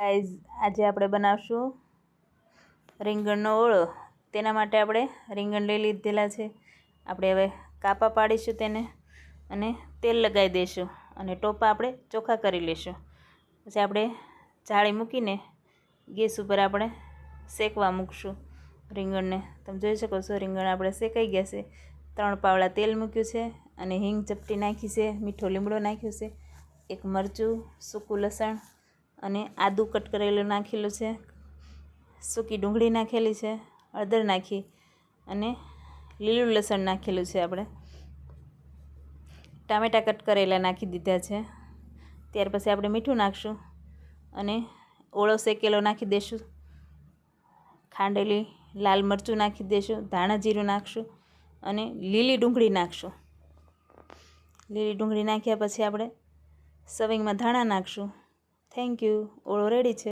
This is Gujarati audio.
ગાઈઝ આજે આપણે બનાવશું રીંગણનો ઓળો. તેના માટે આપણે રીંગણ લઈ લીધેલા છે. આપણે હવે કાપા પાડીશું તેને અને તેલ લગાવી દઈશું અને ટોપા આપણે ચોખ્ખા કરી લઈશું. પછી આપણે જાળી મૂકીને ગેસ ઉપર આપણે શેકવા મૂકશું રીંગણને. તમે જોઈ શકો છો રીંગણ આપણે શેકાઈ ગયા છે. ત્રણ પાવડા તેલ મૂક્યું છે અને હિંગ ચપટી નાખી છે, મીઠો લીમડો નાખ્યો છે, એક મરચું, સૂકું લસણ અને આદું કટ કરેલું નાખેલું છે, સૂકી ડુંગળી નાખેલી છે, હળદર નાખી અને લીલું લસણ નાખેલું છે આપણે. ટામેટાં કટ કરેલા નાખી દીધા છે. ત્યાર પછી આપણે મીઠું નાખશું અને ઓળો શેકેલો નાખી દઈશું ખાંડેલી લાલ મરચું નાખી દઈશું ધાણા જીરું નાખશું અને લીલી ડુંગળી નાખશું. લીલી ડુંગળી નાખ્યા પછી આપણે સવિંગમાં ધાણા નાખશું. Thank you. ઓળો રેડી છે.